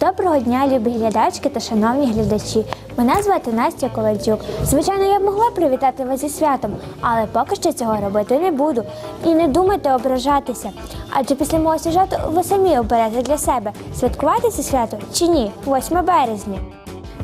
Доброго дня, любі глядачки та шановні глядачі. Мене звати Настя Ковальчук. Звичайно, я б могла привітати вас зі святом, але поки що цього робити не буду. І не думайте ображатися. Адже після мого сюжету ви самі оберете для себе, святкувати це свято чи ні, 8 березня.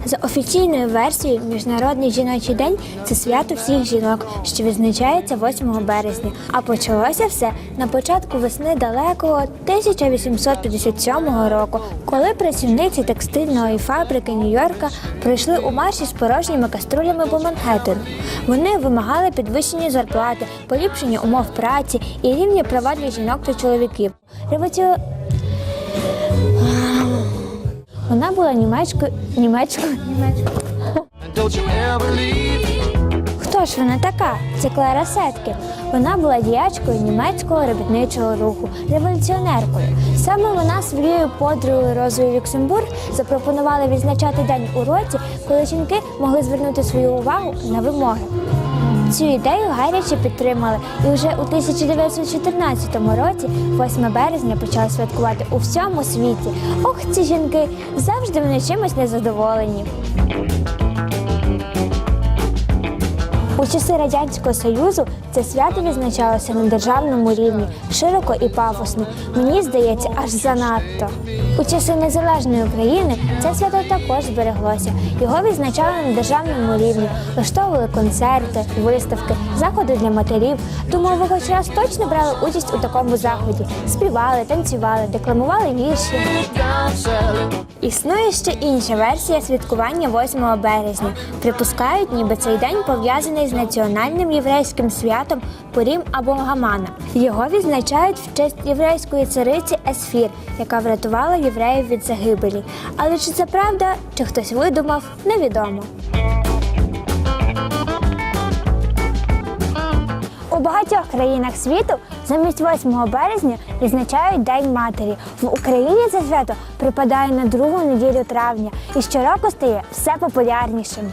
За офіційною версією, Міжнародний жіночий день це свято всіх жінок, що відзначається 8 березня. А почалося все на початку весни далекого 1857 року, коли працівниці текстильної фабрики Нью-Йорка прийшли у марші з порожніми каструлями по Манхеттену. Вони вимагали підвищення зарплати, поліпшення умов праці і рівня права для жінок та чоловіків. Вона була ever leave. Хто ж вона така? Це Клара Сеткін. Вона була діячкою німецького робітничого руху, революціонеркою. Саме вона своєю подругою Розою Люксембург запропонувала відзначати день у році, коли жінки могли звернути свою увагу на вимоги. Цю ідею гаряче підтримали, і вже у 1914 році, 8 березня, почали святкувати у всьому світі. Ох, ці жінки завжди вони чимось незадоволені. У часи Радянського Союзу це свято відзначалося на державному рівні, широко і пафосно. Мені здається, аж занадто. У часи незалежної України це свято також збереглося. Його відзначали на державному рівні, влаштовували концерти, виставки, заходи для матерів. Думаю, ви хоч раз точно брали участь у такому заході. Співали, танцювали, декламували вірші. Існує ще інша версія святкування 8 березня. Припускають, ніби цей день пов'язаний з національним єврейським святом Пурім або Гамана. Його відзначають в честь єврейської цариці Есфір, яка врятувала євреїв від загибелі. Але чи це правда, чи хтось видумав, невідомо. У багатьох країнах світу замість 8 березня відзначають День матері. В Україні це свято припадає на другу неділю травня і щороку стає все популярнішим.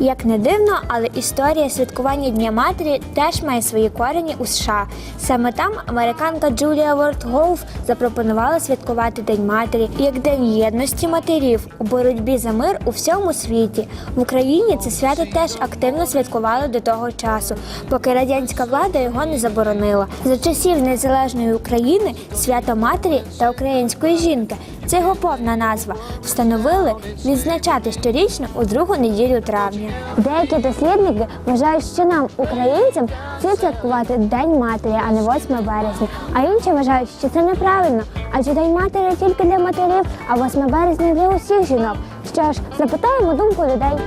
Як не дивно, але історія святкування Дня матері теж має свої корені у США. Саме там американка Джулія Ворд Гоуф запропонувала святкувати День матері як День єдності матерів у боротьбі за мир у всьому світі. В Україні це свято теж активно святкували до того часу, поки радянська влада його не заборонила. За часів незалежної України свято матері та української жінки це його повна назва. Встановили відзначати щорічно у другу неділю травня. Деякі дослідники вважають, що нам, українцям, слід святкувати День матері, а не 8 березня. А інші вважають, що це неправильно, адже День матері тільки для матерів, а 8 березня для усіх жінок. Що ж, запитаємо думку людей.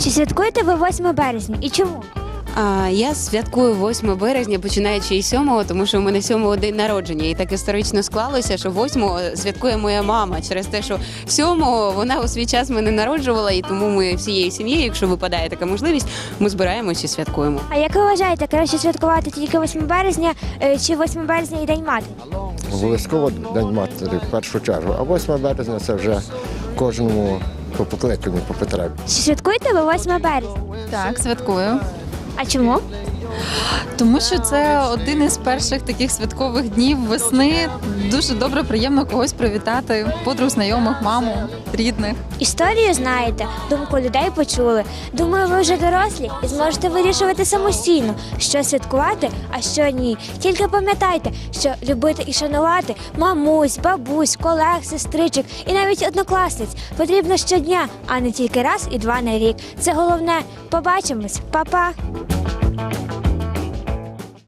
Чи святкуєте ви 8 березня і чому? А я святкую 8 березня, починаючи із 7, тому що у мене 7 день народження. І так історично склалося, що 8 святкує моя мама через те, що 7 вона у свій час мене народжувала, і тому ми всією сім'єю, якщо випадає така можливість, ми збираємося і святкуємо. А як ви вважаєте, краще святкувати тільки 8 березня е, чи 8 березня і День матері? Обов'язково День матері в першу чергу. А 8 березня це вже кожному по покликанню, по потребі. Чи святкуєте ви 8 березня? Так, святкую. А чому? Тому що це один із перших таких святкових днів весни. Дуже добре, приємно когось привітати, подруг, знайомих, маму, рідних. Історію знаєте, думку людей почули. Думаю, ви вже дорослі і зможете вирішувати самостійно, що святкувати, а що ні. Тільки пам'ятайте, що любити і шанувати мамусь, бабусь, колег, сестричок і навіть однокласниць потрібно щодня, а не тільки раз і два на рік. Це головне. Побачимось, Па-па!